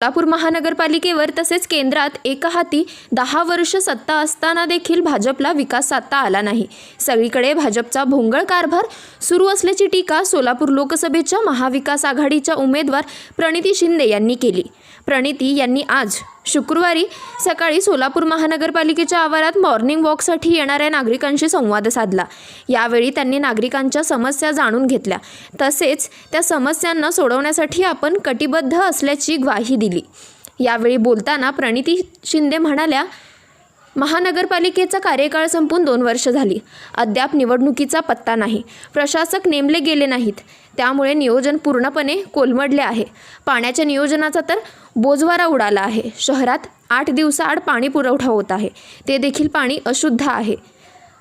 सोलापूर महानगरपालिकेवर तसेच केंद्रात एकहाती दहा वर्ष सत्ता असताना देखील भाजपला विकास साधता आला नाही. सगळीकडे भाजपचा भोंगळ कारभार सुरू असल्याची टीका सोलापूर लोकसभेच्या महाविकास आघाडीच्या उमेदवार प्रणिती शिंदे यांनी केली. प्रणिती यांनी आज शुक्रवारी सकाळी सोलापूर महानगरपालिकेच्या आवारात मॉर्निंग वॉकसाठी येणाऱ्या नागरिकांशी संवाद साधला. यावेळी त्यांनी नागरिकांच्या समस्या जाणून घेतल्या. तसेच त्या समस्यांना सोडवण्यासाठी आपण कटिबद्ध असल्याची ग्वाही दिली. यावेळी बोलताना प्रणिती शिंदे म्हणाल्या महानगरपालिकेचा कार्यकाळ संपून दोन वर्ष झाली. अद्याप निवडणुकीचा पत्ता नाही. प्रशासक नेमले गेले नाहीत. त्यामुळे नियोजन पूर्णपणे कोलमडले आहे. पाण्याच्या नियोजनाचा तर बोजवारा उडाला आहे. शहरात आठ दिवसाआड पाणी पुरवठा होत आहे. ते देखील पाणी अशुद्ध आहे.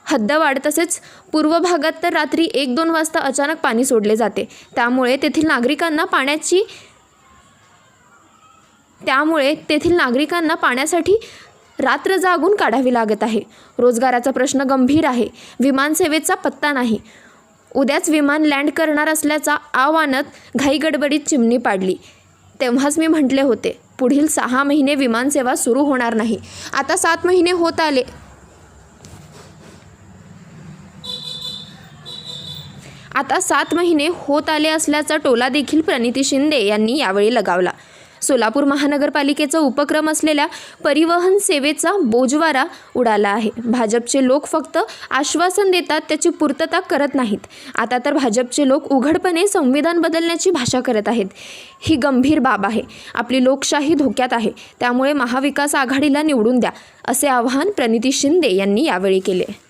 हद्दवाढ तसेच पूर्व भागात तर रात्री एक दोन वाजता अचानक पाणी सोडले जाते. त्यामुळे तेथील नागरिकांना पाण्याची त्यामुळे तेथील नागरिकांना पाण्यासाठी रात्र जागून काढावी लागत आहे. रोजगाराचा प्रश्न गंभीर आहे. विमानसेवेचा पत्ता नाही. उद्याच विमान लँड करणार असल्याचा आव्हानात घाईगडबडीत चिमणी पाडली. तेव्हाच मी म्हटले होते पुढील सहा महिने विमानसेवा सुरू होणार नाही. आता सात महिने होत आले. आता सात महिने होत आले असल्याचा टोला देखील प्रणिती शिंदे यांनी यावेळी लगावला. सोलापूर महानगरपालिकेचा उपक्रम असलेल्या परिवहन सेवेचा बोजवारा उडाला आहे. भाजपचे लोक फक्त आश्वासन देतात त्याची पूर्तता करत नाहीत. आता तर भाजपचे लोक उघडपणे संविधान बदलण्याची भाषा करत आहेत. ही गंभीर बाब आहे. आपली लोकशाही धोक्यात आहे. त्यामुळे महाविकास आघाडीला निवडून द्या असे आवाहन प्रणिती शिंदे यांनी यावेळी केले.